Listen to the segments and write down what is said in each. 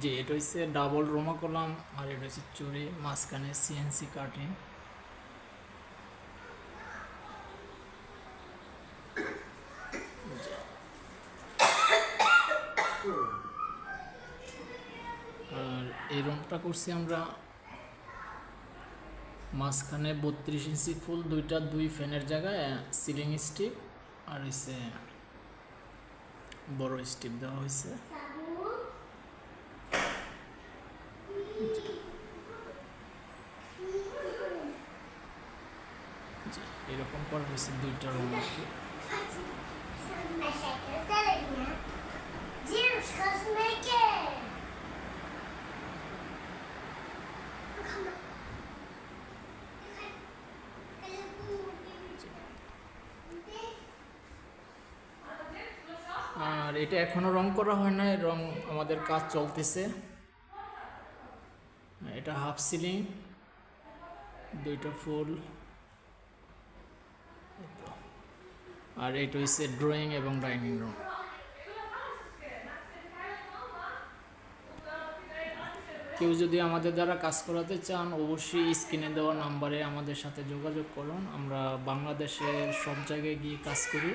জি, এটা হচ্ছে double Ruma column আর এটা হচ্ছে চুরি, মাঝখানে সিএনসি কাটিং আর এই রুমটা করছি আমরা মাঝখানে বত্রিশ ইঞ্চি ফুল, দুইটা দুই ফ্যানের জায়গায় সিলিং স্টিক আর হচ্ছে বড় স্টিপ দেওয়া হয়েছে জি, এরকম করা হয়েছে দুইটা রুম কি। আর এটা এখনও রং করা হয় নাই, রং আমাদের কাজ চলতেছে। এটা হাফ সিলিং দুইটা ফুল এই তো। আর এটা হচ্ছে ড্রয়িং এবং ডাইনিং রুম কেউ যদি আমাদের দ্বারা কাজ করাতে চান, অবশ্যই স্ক্রিনে দেওয়া নাম্বারে আমাদের সাথে যোগাযোগ করুন। আমরা বাংলাদেশের সব জায়গায় গিয়ে কাজ করি।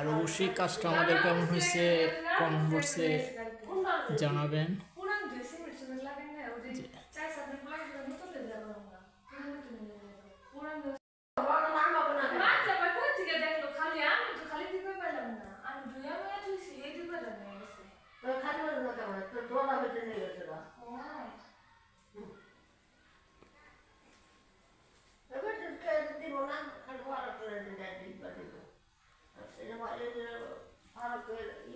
আর অবশ্যই কাজটা আমাদের কেমন হয়েছে কম করছে জানাবেন। 我就是他了贵的。